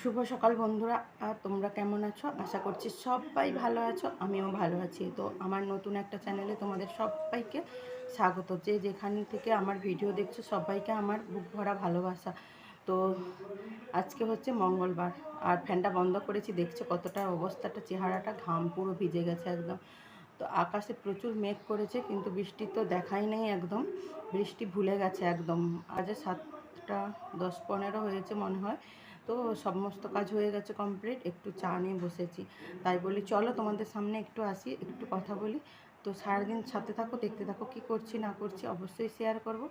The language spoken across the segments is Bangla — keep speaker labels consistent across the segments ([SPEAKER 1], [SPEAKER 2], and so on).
[SPEAKER 1] শুভ সকাল বন্ধুরা, আর তোমরা কেমন আছো? আশা করছি সবাই ভালো আছো, আমিও ভালো আছি। তো আমার নতুন একটা চ্যানেলে তোমাদের সবাইকে স্বাগত। যে যেখান থেকে আমার ভিডিও দেখছ, সবাইকে আমার বুক ভরা ভালোবাসা। তো আজকে হচ্ছে মঙ্গলবার, আর ফ্যানটা বন্ধ করেছি, দেখছ কতটা অবস্থাটা, চেহারাটা ঘাম পুরো ভিজে গেছে একদম। তো আকাশে প্রচুর মেঘ করেছে, কিন্তু বৃষ্টি তো দেখাই নেই একদম। বৃষ্টি ভুলে গেছে একদম। আজ সাতটা দশ পনেরো হয়েছে মনে হয়। তো সমস্ত কাজ হয়ে গেছে কমপ্লিট একটু চা নিয়ে বসেছি। তাই বলি, চলো তোমাদের সামনে একটু আসি, একটু কথা বলি। তো সারাদিন সাথে থাকো, দেখতে থাকো কি করছি, না করছি, অবশ্যই শেয়ার করব।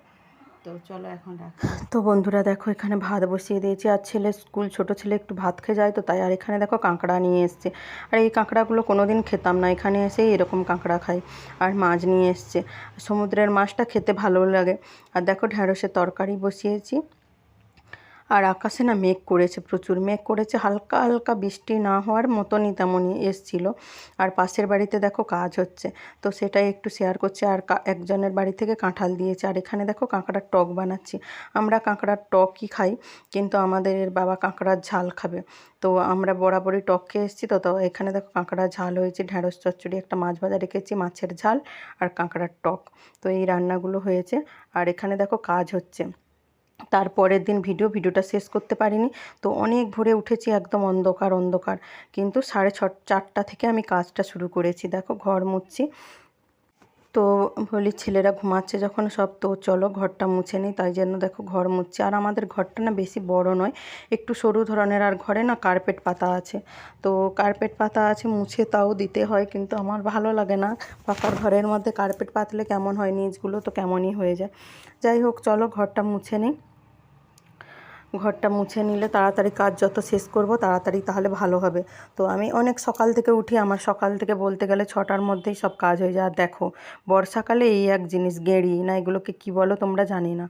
[SPEAKER 1] তো চলো এখন রাখি। তো বন্ধুরা দেখো, এখানে ভাত বসিয়ে দিয়েছি। আর ছেলে স্কুল, ছোট ছেলে একটু ভাত খেয়ে যায় তো, তাই আর এখানে দেখো কাঁকড়া নিয়ে এসছে। আর এই কাঁকড়াগুলো কোনো দিন খেতাম না, এখানে এসেই এরকম কাঁকড়া খাই আর মাছ নিয়ে এসছে। সমুদ্রের মাছটা খেতে ভালো লাগে। আর দেখো ঢ্যাঁড়সের তরকারি বসিয়েছি। আর আকাশে না মেঘ করেছে, প্রচুর মেঘ করেছে। হালকা হালকা বৃষ্টি না হওয়ার মতনই তেমনই এসছিল। আর পাশের বাড়িতে দেখো কাজ হচ্ছে। তো সেটাই একটু শেয়ার করছে। আর একজনের বাড়ি থেকে কাঁঠাল দিয়েছে। আর এখানে দেখো কাঁকড়ার টক বানাচ্ছি। আমরা কাঁকড়ার টকই খাই, কিন্তু আমাদের বাবা কাঁকড়ার ঝাল খাবে। তো আমরা বরাবরই টক খেয়ে এসেছি তো তো এখানে দেখো কাঁকড়ার ঝাল হয়েছে। ঢ্যাঁড়স, চচ্চড়ি, একটা মাছ ভাজা রেখেছি, মাছের ঝাল আর কাঁকড়ার টক। তো এই রান্নাগুলো হয়েছে। আর এখানে দেখো কাজ হচ্ছে। তারপরের দিন ভিডিও, ভিডিওটা শেষ করতে পারিনি। তো অনেক ভোরে উঠেছি, একদম অন্ধকার অন্ধকার। কিন্তু সাড়ে ছ, চারটা থেকে আমি কাজটা শুরু করেছি। দেখো, ঘর মুছছি। তো বলি, ছেলেরা ঘুমাচ্ছে যখন সব। তো চলো, ঘরটা মুছে নিই। তাই জন্য দেখো, ঘর মুছছি। আর আমাদের ঘরটা না বেশি বড় নয়। একটু সরু ধরনের। আর ঘরে না কার্পেট পাতা আছে। তো কার্পেট পাতা আছে, মুছে তাও দিতে হয়। কিন্তু আমার ভালো লাগে না। পাকার ঘরের মধ্যে কার্পেট পাতলে কেমন হয়? নিজগুলো তো কেমনই হয়ে যায়। যাই হোক, চলো, ঘরটা মুছে নিই। ঘরটা মুছে নিলে তাড়াতাড়ি কাজ যত শেষ করব তাড়াতাড়ি তাহলে ভালো হবে। তো আমি অনেক সকাল থেকে উঠি, আমার সকাল থেকে বলতে গেলে ছটার মধ্যেই সব কাজ হয়ে যায়। আর দেখো, বর্ষাকালে এই এক জিনিস, গেঁড়ি, না এগুলোকে কি বলো তোমরা জানি না।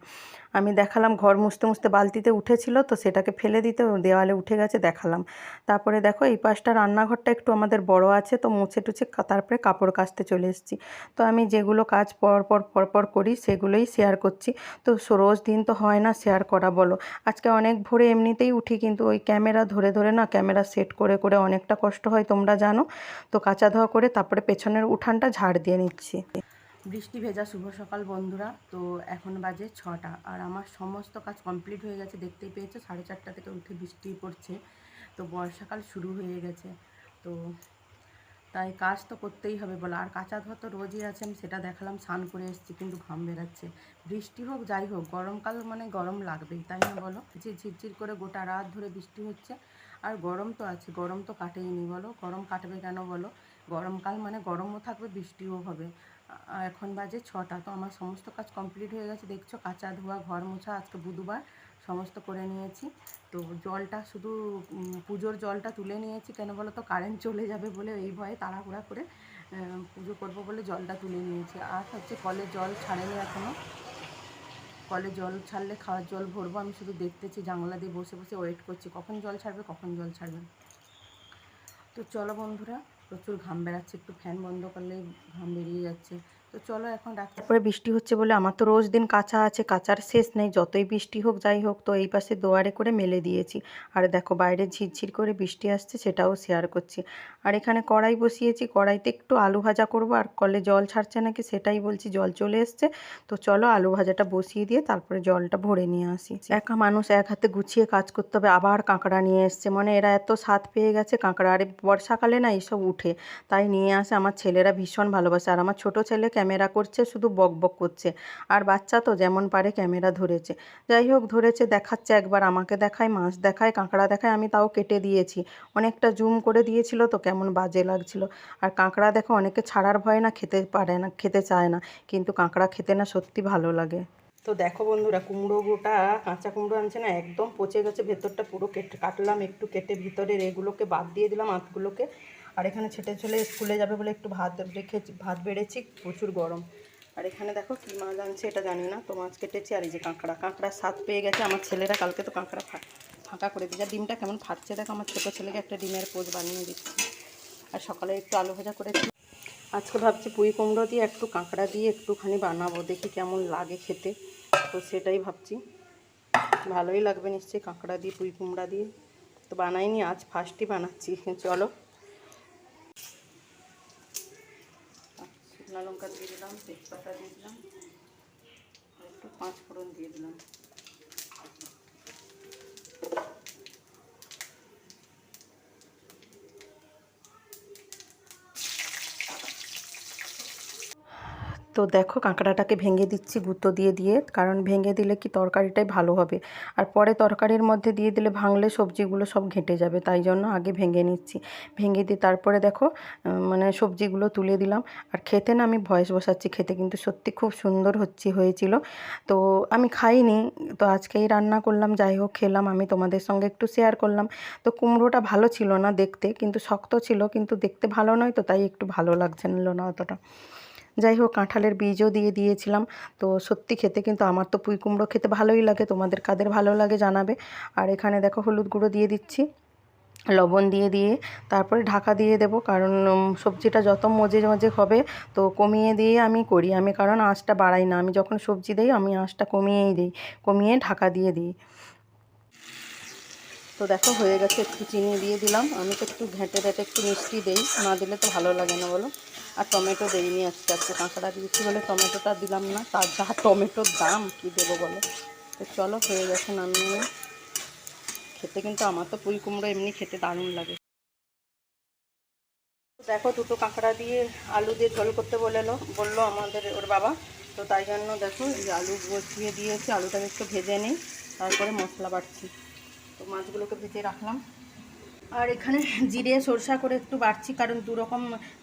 [SPEAKER 1] আমি দেখালাম, ঘর মুছতে মুছতে বালতিতে উঠেছিল, তো সেটাকে ফেলে দিতে দেওয়ালে উঠে গেছে, দেখালাম। তারপরে দেখো, এই পাশটা রান্নাঘরটা একটু আমাদের বড় আছে, তো মুছে টুছে তারপরে কাপড় কাচতে চলে এসেছি। তো আমি যেগুলো কাজ পর পর পর পর করি, সেগুলোই শেয়ার করছি। তো রোজ দিন তো হয় না শেয়ার করা বলো। আজকে অনেক ভোরে এমনিতেই উঠি, কিন্তু ওই ক্যামেরা ধরে ধরে না, ক্যামেরা সেট করে করে অনেকটা কষ্ট হয়, তোমরা জানো। তো কাঁচা ধোয়া করে তারপরে পেছনের উঠানটা ঝাড় দিয়ে নিচ্ছি। বৃষ্টি ভেজা শুভ সকাল বন্ধুরা। তো এখন বাজে ছটা আর আমার সমস্ত কাজ কমপ্লিট হয়ে গেছে, দেখতেই পেয়েছ? সাড়ে চারটা থেকে উঠে বৃষ্টি পড়ছে। তো বর্ষাকাল শুরু হয়ে গেছে। তো তাই কাজ তো করতেই হবে বলো। আর কাঁচা ধোয়া তো রোজই আছে, আমি সেটা দেখালাম, স্নান করে এসেছি, কিন্তু ঘাম বেরাচ্ছে। বৃষ্টি হোক, যাই হোক, গরমকাল মানে গরম লাগবেই, তাই না বলো? যে ঝিরঝির করে গোটা রাত ধরে বৃষ্টি হচ্ছে, আর গরম তো আছে, গরম তো কাটেইনি বলো। গরম কাটবে কেন বলো? গরমকাল মানে গরমও থাকবে, বৃষ্টিও হবে। এখন বাজে ছটা, তো আমার সমস্ত কাজ কমপ্লিট হয়ে গেছে। দেখছ, কাঁচা ধোয়া, ঘর মোছা, আজকে বুধবার, সমস্ত করে নিয়েছি। তো জলটা শুধু পুজোর জলটা তুলে নিয়েছি। কেন বলো তো কারেন্ট চলে যাবে বলে এই ভয়ে তাড়াহুড়া করে পুজো করব বলে জলটা তুলে নিয়েছি। আর হচ্ছে, কলে জল ছাড়েনি এখনও কলে জল ছাড়লে খাওয়ার জল ভরবো, আমি শুধু দেখতেছি, জানলা দিয়ে বসে বসে ওয়েট করছি, কখন জল ছাড়বে, কখন জল ছাড়বে তো চলো বন্ধুরা প্রচুর ঘাম বেরাচ্ছে একটু ফ্যান বন্ধ করলেই ঘাম বেরিয়ে যাচ্ছে। তো চলো এখন রাখতে তারপরে বৃষ্টি হচ্ছে বলে আমার তো রোজ দিন কাঁচা আছে, কাঁচার শেষ নেই, যতই বৃষ্টি হোক, যাই হোক, তো এই পাশে দোয়ারে করে মেলে দিয়েছি। আর দেখো বাইরে ঝিরঝির করে বৃষ্টি আসছে, সেটাও শেয়ার করছি। আর এখানে কড়াই বসিয়েছি, কড়াইতে একটু আলু ভাজা করব, আর কলে জল ছাড়ছে নাকি সেটাই বলছি, জল চলে এসছে। তো চলো আলু ভাজাটা বসিয়ে দিয়ে তারপরে জলটা ভরে নিয়ে আসি। একা মানুষ এক হাতে গুছিয়ে কাজ করতে হবে, আবার কাঁকড়া নিয়ে এসছে। মানে এরা এত স্বাদ পেয়ে গেছে কাঁকড়া, আর বর্ষাকালে না এইসব উঠে। তাই নিয়ে আসে, আমার ছেলেরা ভীষণ ভালোবাসে। আর আমার ছোট ছেলে ক্যামেরা করছে, শুধু বক বক করছে। আর বাচ্চা তো যেমন পারে ক্যামেরা ধরেছে। যাই হোক, ধরেছে, দেখাচ্ছে একবার, আমাকে দেখায়, মাছ দেখায়, কাঁকড়া দেখায়, আমি তাও কেটে দিয়েছি। অনেকটা জুম করে দিয়েছিল তো কেমন বাজে লাগছিল। আর কাঁকড়া দেখো, অনেকে ছাড়ার ভয় না, খেতে পারে না, খেতে চায় না, কিন্তু কাঁকড়া খেতে না সত্যি ভালো লাগে। তো দেখো বন্ধুরা, কুমড়ো গোটা, কাঁচা কুমড়ো আনছে না, একদম পচে গেছে, ভেতরটা পুরো কেটে, কাটলাম একটু কেটে, ভিতরের এগুলোকে বাদ দিয়ে দিলাম আঁতগুলোকে আর এখানে ছেটে ছেলে স্কুলে যাবে বলে একটু ভাত রেখে ভাত বেড়েছি, প্রচুর গরম। আর এখানে দেখো কী মাছ আনছে, এটা জানি না, তো মাছ কেটেছি, আর এই যে কাঁকড়া কাঁকড়া স্বাদ পেয়ে গেছে আমার ছেলেরা, কালকে তো কাঁকড়া ফাঁকা করে দিয়েছে। ডিমটা কেমন ফাটছে দেখো, আমার ছোটো ছেলেকে একটা ডিমের পোজ বানিয়ে দিচ্ছি। আর সকালে একটু আলু ভাজা করেছি। আজকে ভাবছি পুঁই কুমড়ো দিয়ে একটু কাঁকড়া দিয়ে একটুখানি বানাবো, দেখি কেমন লাগে খেতে। তো সেটাই ভাবছি। ভালোই লাগবে নিশ্চয়ই কাঁকড়া দিয়ে, পুঁই কুমড়া দিয়ে। তো বানাইনি, আজ ফার্স্টই বানাচ্ছি। চলো। শুকনো লঙ্কা দিয়ে দিলাম তেজপাতা দিয়ে দিলাম একটু পাঁচ ফোড়ন দিয়ে দিলাম। তো দেখো কাঁকড়াটাকে ভেঙে দিচ্ছি, গুঁতো দিয়ে দিয়ে। কারণ ভেঙে দিলে কি তরকারিটাই ভালো হবে? আর পরে তরকারির মধ্যে দিয়ে দিলে ভাঙলে সবজিগুলো সব ঘেঁটে যাবে, তাই জন্য আগে ভেঙে নিচ্ছি। ভেঙে দিয়ে তারপরে দেখো মানে সবজিগুলো তুলে দিলাম। আর খেতে না আমি ভয়েস বসাচ্ছি, খেতে কিন্তু সত্যি খুব সুন্দর হচ্ছে, হয়েছিল। তো আমি খাইনি, তো আজকেই রান্না করলাম, যাই হোক খেলাম, আমি তোমাদের সঙ্গে একটু শেয়ার করলাম। তো কুমড়োটা ভালো ছিল না দেখতে, কিন্তু শক্ত ছিল, কিন্তু দেখতে ভালো নয় তো, তাই একটু ভালো লাগছিল না অতটা। যাই হোক, কাঁঠালের বীজও দিয়ে দিয়েছিলাম। তো সত্যি খেতে কিন্তু আমার তো পুঁই কুমড়ো খেতে ভালোই লাগে, তোমাদের কাদের ভালো লাগে জানাবে। আর এখানে দেখো হলুদ গুঁড়ো দিয়ে দিচ্ছি, লবণ দিয়ে দিয়ে, তারপরে ঢাকা দিয়ে দেবো। কারণ সবজিটা যত মজে মজে হবে, তো কমিয়ে দিয়ে আমি করি। আমি, কারণ আঁচটা বাড়াই না। আমি যখন সবজি দিই, আমি আঁচটা কমিয়েই দিই, কমিয়ে ঢাকা দিয়ে দিই। তো দেখো, হয়ে গেছে, একটু চিনি দিয়ে দিলাম। আমি তো একটু ঘেঁটে ঘেঁটে একটু মিষ্টি দেই, না দিলে তো ভালো লাগে না বলো। আর টমেটো দেইনি আজকে আজকে কাঁকড়া দিয়েছি বলে টমেটোটা দিলাম না, তার যা টমেটোর দাম, কী দেবো বলো? তো চলো, হয়ে গেছে নামিয়ে। খেতে কিন্তু আমার তো পুঁই কুমড়ো এমনি খেতে দারুণ লাগে। দেখো, দুটো কাঁকড়া দিয়ে আলু দিয়ে ঝোল করতে বলেলো বলল আমাদের ওর বাবা। তো তাই জন্য দেখো, এই আলু বসিয়ে দিয়েছি, আলুটাকে একটু ভেজে নিই, তারপরে মশলা বাড়ছি তো মাছগুলোকে ভেজে রাখলাম। আর এখানে জিরে, সরষা করে একটু বাড়ছি, কারণ দু রকম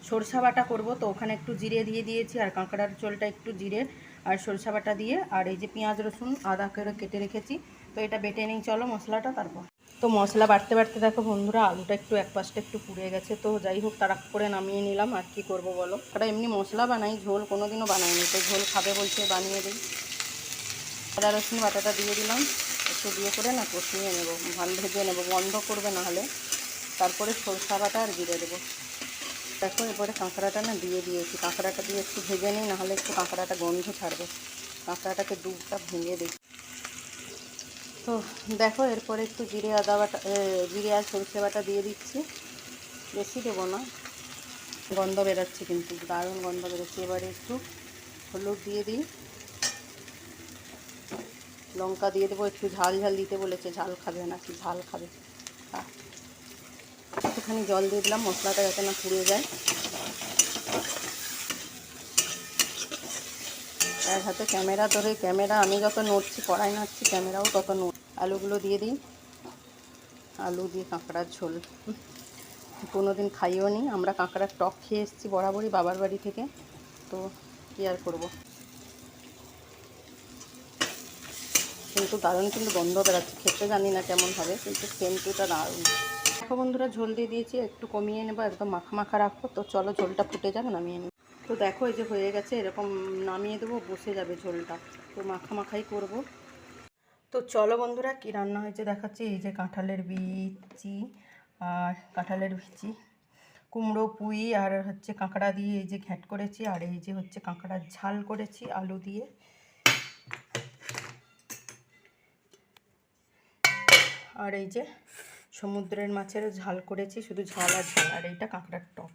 [SPEAKER 1] সরষা বাটা করব, তো ওখানে একটু জিরে দিয়ে দিয়েছি, আর কাঁকড়ার চোলটা একটু জিরে আর সরষা বাটা দিয়ে। আর এই যে পেঁয়াজ, রসুন আদা করে কেটে রেখেছি, তো এটা বেটে নিই, চলো মশলাটা তারপর। তো মশলা বাড়তে বাড়তে দেখো বন্ধুরা, আলুটা একটু এক পাশটা একটু পুড়ে গেছে, তো যাই হোক তারা করে নামিয়ে নিলাম, আর কি করব বলো। ওটা এমনি মশলা বানাই, ঝোল কোনোদিনও বানাইনি, তো ঝোল খাবে বলছে, বানিয়ে দিই। আদা, রসুন, বাটাটা দিয়ে দিলাম। একটু দিয়ে করে না কষিয়ে নেব, ভালো ভেজে নেব, বন্ধ করবে না হলে। তারপরে সরষা বাটা আর জিরে দেবো। দেখো এরপরে কাঁকড়াটা না দিয়ে দিয়েছি। কাঁকড়াটা দিয়ে একটু ভেজে নিই, নাহলে একটু কাঁকড়াটা গন্ধ ছাড়বে। কাঁকড়াটাকে দুধটা ভেঙে দিই। তো দেখো এরপরে একটু জিরে আদা বাটা জিরে আর সরষে বাটা দিয়ে দিচ্ছি। বেশি দেবো না। গন্ধ বেরোচ্ছে কিন্তু, দারুণ গন্ধ বেরোচ্ছে। এবারে একটু হলুদ দিয়ে দিই। লঙ্কা দিয়ে দেবো, একটু ঝাল ঝাল দিতে বলেছে, ঝাল খাবে না কি ঝাল খাবে। একটুখানি জল দিয়ে দিলাম, মশলাটা যাতে না পুড়ে যায়। এক হাতে ক্যামেরা ধরে, ক্যামেরা আমি যত নড়ছি, কড়াই নাড়ছি, ক্যামেরাও তত নড়, আলুগুলো দিয়ে দিই। আলু দিয়ে কাঁকড়ার ঝোল। কোনো দিন খাইও নি, আমরা কাঁকড়ার টক খেয়ে এসেছি বরাবরই বাবার বাড়ি থেকে, তো কী আর করব? কিন্তু দারুণ কিন্তু গন্ধ বেড়াচ্ছে খেতে জানি না কেমন হবে, কিন্তু সেন্টুটা দারুণ। দেখো বন্ধুরা, ঝোল দিয়ে দিয়েছি, একটু কমিয়ে নেব, একদম মাখা মাখা রাখব। তো চলো ঝোলটা ফুটে যাবে নামিয়ে নেব তো দেখো, এই যে হয়ে গেছে, এরকম নামিয়ে দেবো, বসে যাবে ঝোলটা। তো মাখা মাখাই করব। তো চলো বন্ধুরা, কি রান্না হয়েছে দেখাচ্ছি। এই যে কাঁঠালের বিচি আর কাঁঠালের বিচি, কুমড়ো, পুঁই আর হচ্ছে কাঁকড়া দিয়ে এই যে ঘ্যাট করেছি, আর এই যে হচ্ছে কাঁকড়ার ঝাল করেছি আলু দিয়ে। আর এই যে সমুদ্রের মাছের ঝাল করেছি, শুধু ঝাল আর ঝাল, আর এইটা কাঁকড়ার টক।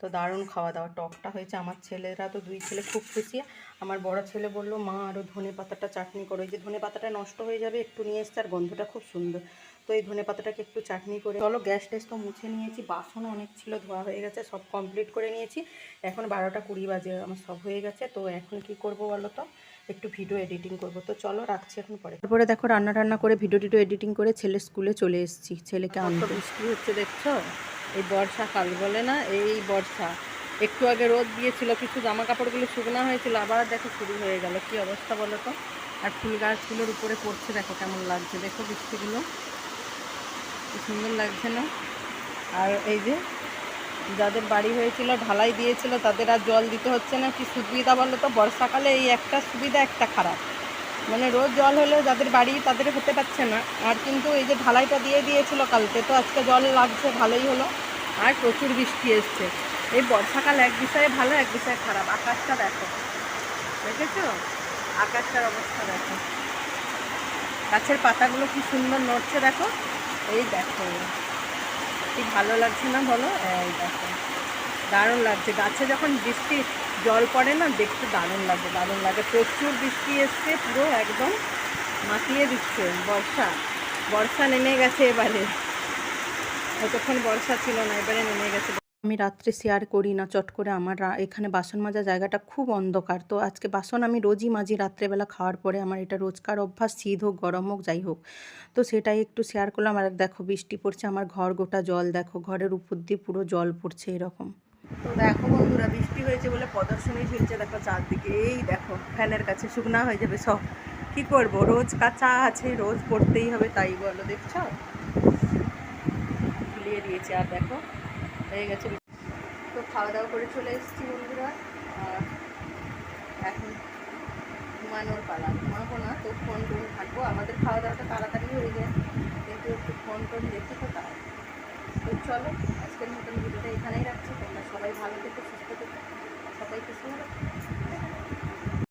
[SPEAKER 1] তো দারুণ খাওয়া দাওয়া, টকটা হয়েছে। আমার ছেলেরা তো দুই ছেলে খুব খুশি। আমার বড় ছেলে বলল, মা আরও ধনে পাতাটা চাটনি করো। এই যে ধনে পাতাটা নষ্ট হয়ে যাবে, একটু নিয়ে এসছে, আর গন্ধটা খুব সুন্দর। তো এই ধনে পাতাটাকে একটু চাটনি করে চলো, গ্যাস ট্যাস তো মুছে নিয়েছি, বাসনও অনেক ছিল, ধোয়া হয়ে গেছে, সব কমপ্লিট করে নিয়েছি। এখন বারোটা কুড়ি বাজে, আমার সব হয়ে গেছে, তো এখন কি করব বলো তো? একটু ভিডিও এডিটিং করব। তো চলো, রাখছি এখন পরে। তারপরে দেখো, রান্না টান্না করে ভিডিও টিডিও এডিটিং করে ছেলে স্কুলে চলে এসেছি। ছেলেকে আনতে বৃষ্টি হচ্ছে দেখছ? এই বর্ষাকাল বলে না? এই বর্ষা। একটু আগে রোদ দিয়েছিল, কিছু জামা কাপড়গুলো শুকনো হয়েছিল, আবার দেখো শুরু হয়ে গেল। কি অবস্থা বলো তো? আর ফুল গাছগুলোর উপরে পড়ছে, দেখো কেমন লাগছে। দেখো বৃষ্টিগুলো। সুন্দর লাগছে না। আর এই যে যাদের বাড়ি হয়েছিল, ঢালাই দিয়েছিল, তাদের আর জল দিতে হচ্ছে না। কি সুবিধা বলো তো? বর্ষাকালে এই একটা সুবিধা, একটা খারাপ। মানে রোজ জল হলেও যাদের বাড়ি, তাদের হতে পারছে না। আর কিন্তু এই যে ঢালাইটা দিয়ে দিয়েছিল কালকে, তো আজকে জল লাগছে, ভালোই হলো। আর প্রচুর বৃষ্টি এসছে। এই বর্ষাকাল এক বিষয়ে ভালো, এক বিষয়ে খারাপ। আকাশটা দেখো। দেখেছ? আকাশটার অবস্থা দেখো। গাছের পাতাগুলো কি সুন্দর নড়ছে দেখো। এই দেখো। কি ভালো লাগছে না বলো? এই দেখো। দারুণ লাগছে। গাছে যখন বৃষ্টি জল পড়ে না, দেখতে দারুণ লাগে দারুণ লাগে। প্রচুর বৃষ্টি এসছে, পুরো একদম মাতিয়ে দিচ্ছে বর্ষা। বর্ষা নেমে গেছে এবারে। এতক্ষণ বর্ষা ছিল না, এবারে নেমে গেছে। আমি রাত্রে শেয়ার করি না, চট করে আমার এখানে বাসন মাজা জায়গাটা খুব অন্ধকার। তো আজকে বাসন আমি রোজই মাজি রাত্রেবেলা খাওয়ার পরে। আমার এটা রোজকার অভ্যাস, শীত হোক, গরম হোক, যাই হোক। তো সেটাই একটু শেয়ার করলাম। আর দেখো, বৃষ্টি পড়ছে, আমার ঘর গোটা জল। দেখো, ঘরের উপর দিয়ে পুরো জল পড়ছে এরকম। তো দেখো বন্ধুরা, বৃষ্টি হয়েছে বলে প্রদর্শনী ঝুলছে দেখো চারদিকে। এই দেখো, ফ্যানের কাছে শুকনা হয়ে যাবে সব। কি করব? রোজ কাঁচা আছে, রোজ পড়তেই হবে, তাই বলো, দেখছ? ঝুলিয়ে দিয়েছি আর দেখো। হয়ে গেছে। তো খাওয়া দাওয়া করে চলে এসেছি বন্ধুরা। আর এখন ঘুমানোর পালা। ঘুমাবো না, তো ফোন টোন থাকব। আমাদের খাওয়া দাওয়াটা তাড়াতাড়ি হয়ে যায়। কিন্তু একটু ফোন টোন দেখি তো তাই তো চলো, আজকের মতন ভিডিওটা এখানেই রাখছি। তোমরা সবাই ভালো থেকো, সুস্থ থেকো। সবাইকে শুনে